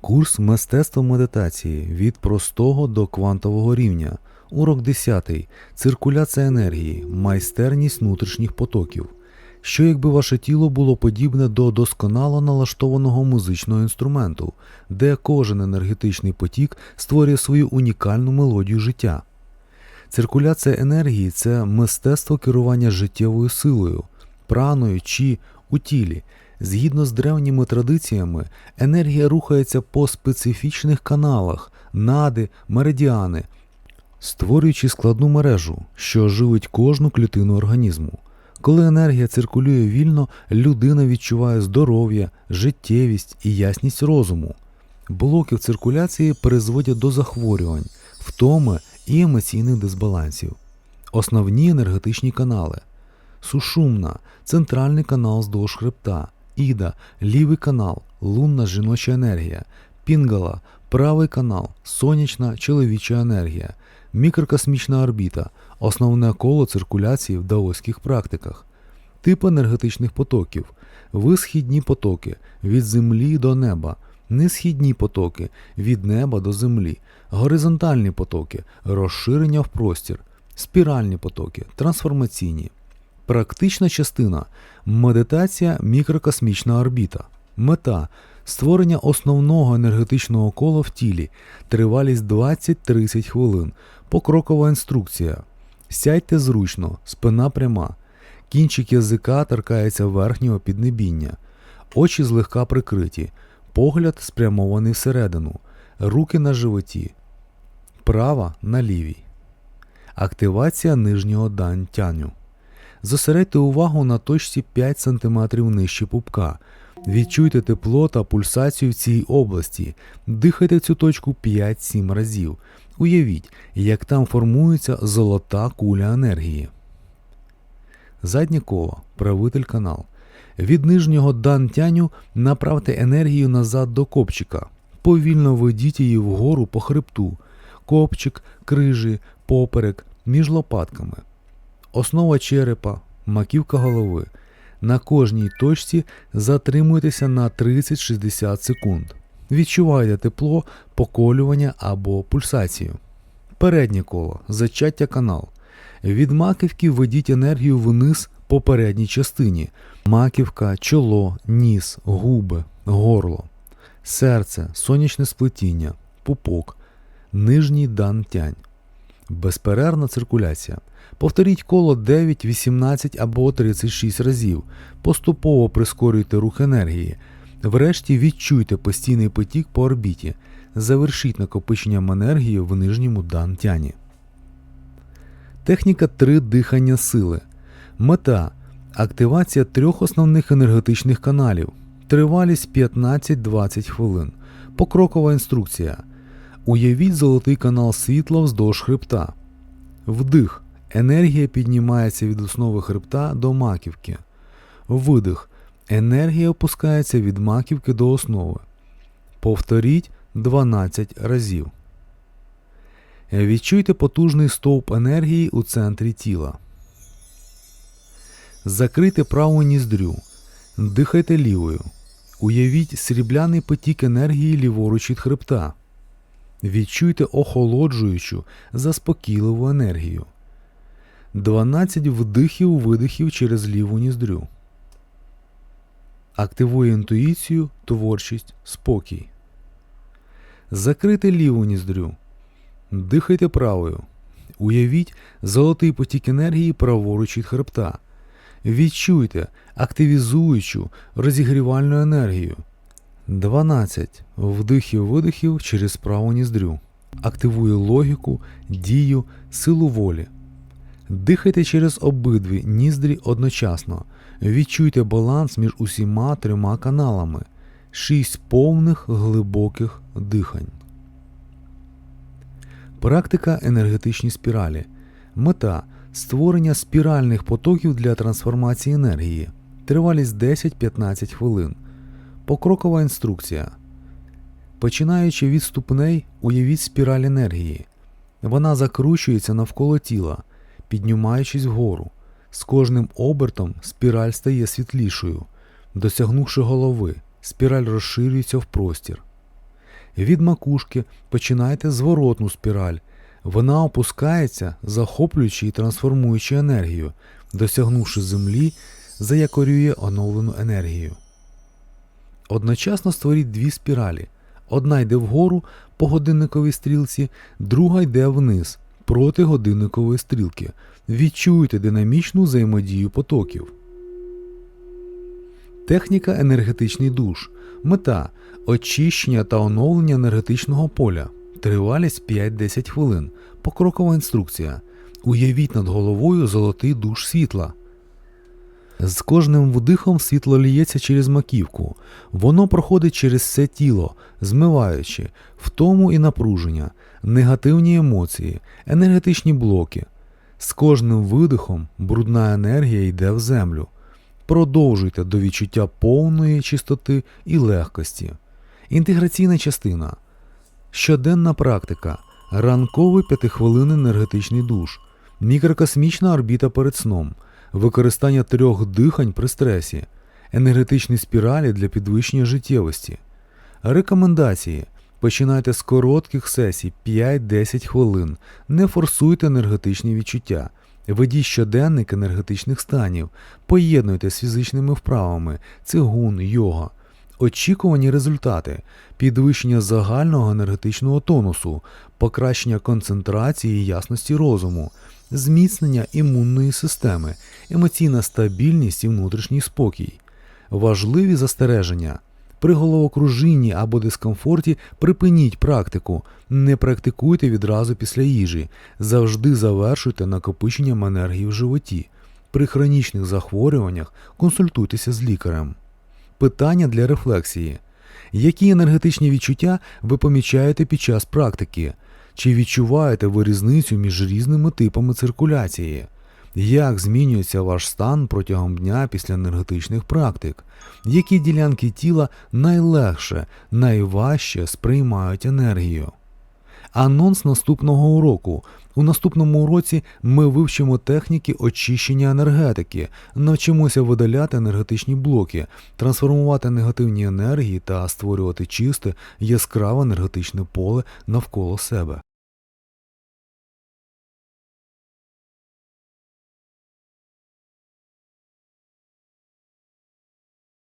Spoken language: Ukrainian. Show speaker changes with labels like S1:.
S1: Курс мистецтва медитації від простого до квантового рівня. Урок 10. Циркуляція енергії, майстерність внутрішніх потоків. Що якби ваше тіло було подібне до досконало налаштованого музичного інструменту, де кожен енергетичний потік створює свою унікальну мелодію життя. Циркуляція енергії це мистецтво керування життєвою силою, праною чи у тілі. Згідно з древніми традиціями, енергія рухається по специфічних каналах, нади, меридіани, створюючи складну мережу, що живить кожну клітину організму. Коли енергія циркулює вільно, людина відчуває здоров'я, життєвість і ясність розуму. Блоки в циркуляції призводять до захворювань, втоми і емоційних дисбалансів. Основні енергетичні канали. Сушумна центральний канал здовж хребта, Іда лівий канал, лунна жіноча енергія, Пінгала правий канал, сонячна чоловіча енергія, мікрокосмічна орбіта, основне коло циркуляції в даоських практиках, тип енергетичних потоків, висхідні потоки від землі до неба, несхідні потоки від неба до землі, горизонтальні потоки, розширення в простір, спіральні потоки, трансформаційні. Практична частина медитація мікрокосмічна орбіта. Мета створення основного енергетичного кола в тілі, тривалість 20-30 хвилин, покрокова інструкція. Сядьте зручно, спина пряма. Кінчик язика торкається верхнього піднебіння, очі злегка прикриті, погляд спрямований всередину, руки на животі, права на лівій. Активація нижнього дантяню. Зосередьте увагу на точці 5 см нижче пупка. Відчуйте тепло та пульсацію в цій області. Дихайте цю точку 5-7 разів. Уявіть, як там формується золота куля енергії. Заднє коло. Правитель канал. Від нижнього дантяню направте енергію назад до копчика. Повільно ведіть її вгору по хребту. Копчик, крижі, поперек, між лопатками. Основа черепа, маківка голови. На кожній точці затримуйтеся на 30-60 секунд. Відчувайте тепло, поколювання або пульсацію. Переднє коло зачаття канал. Від маківки введіть енергію вниз по передній частині. Маківка, чоло, ніс, губи, горло, серце, сонячне сплетіння, пупок, нижній дан тянь. Безперервна циркуляція. Повторіть коло 9, 18 або 36 разів. Поступово прискорюйте рух енергії. Врешті відчуйте постійний потік по орбіті. Завершіть накопиченням енергії в нижньому дантяні. Техніка 3 дихання сили. Мета активація трьох основних енергетичних каналів. Тривалість 15-20 хвилин. Покрокова інструкція. Уявіть золотий канал світла вздовж хребта. Вдих. Енергія піднімається від основи хребта до маківки. Видих. Енергія опускається від маківки до основи. Повторіть 12 разів. Відчуйте потужний стовп енергії у центрі тіла. Закрийте праву ніздрю. Дихайте лівою. Уявіть срібляний потік енергії ліворуч від хребта. Відчуйте охолоджуючу, заспокійливу енергію. 12 вдихів видихів через ліву ніздрю. Активує інтуїцію, творчість, спокій. Закрити ліву ніздрю. Дихайте правою. Уявіть золотий потік енергії праворуч від хребта. Відчуйте активізуючу розігрівальну енергію. 12 вдихів видихів через праву ніздрю. Активує логіку, дію, силу волі. Дихайте через обидві ніздрі одночасно. Відчуйте баланс між усіма трьома каналами. Шість повних глибоких дихань. Практика енергетичні спіралі. Мета створення спіральних потоків для трансформації енергії. Тривалість 10-15 хвилин. Покрокова інструкція. Починаючи від ступней, уявіть спіраль енергії. Вона закручується навколо тіла, піднімаючись вгору. З кожним обертом спіраль стає світлішою. Досягнувши голови, спіраль розширюється в простір. Від макушки починайте зворотну спіраль. Вона опускається, захоплюючи і трансформуючи енергію, досягнувши землі, заякорює оновлену енергію. Одночасно створіть дві спіралі. Одна йде вгору по годинниковій стрілці, друга йде вниз проти годинникової стрілки. Відчуйте динамічну взаємодію потоків. Техніка енергетичний душ. Мета очищення та оновлення енергетичного поля. Тривалість 5-10 хвилин. Покрокова інструкція. Уявіть над головою золотий душ світла. З кожним вдихом світло ліється через маківку. Воно проходить через все тіло, змиваючи втому і напруження, негативні емоції, енергетичні блоки. З кожним видихом брудна енергія йде в землю. Продовжуйте до відчуття повної чистоти і легкості. Інтеграційна частина. Щоденна практика. Ранковий п'ятихвилинний енергетичний душ. Мікрокосмічна орбіта перед сном. Використання трьох дихань при стресі. Енергетичні спіралі для підвищення життєвості. Рекомендації. Починайте з коротких сесій 5-10 хвилин. Не форсуйте енергетичні відчуття. Ведіть щоденник енергетичних станів, поєднуйте з фізичними вправами, цигун, йога. Очікувані результати, підвищення загального енергетичного тонусу, покращення концентрації і ясності розуму, зміцнення імунної системи, емоційна стабільність і внутрішній спокій. Важливі застереження. При головокружінні або дискомфорті припиніть практику, не практикуйте відразу після їжі, завжди завершуйте накопиченням енергії в животі. При хронічних захворюваннях консультуйтеся з лікарем. Питання для рефлексії. Які енергетичні відчуття ви помічаєте під час практики? Чи відчуваєте ви різницю між різними типами циркуляції? Як змінюється ваш стан протягом дня після енергетичних практик? Які ділянки тіла найлегше, найважче сприймають енергію? Анонс наступного уроку. У наступному уроці ми вивчимо техніки очищення енергетики, навчимося видаляти енергетичні блоки, трансформувати негативні енергії та створювати чисте, яскраве енергетичне поле навколо себе.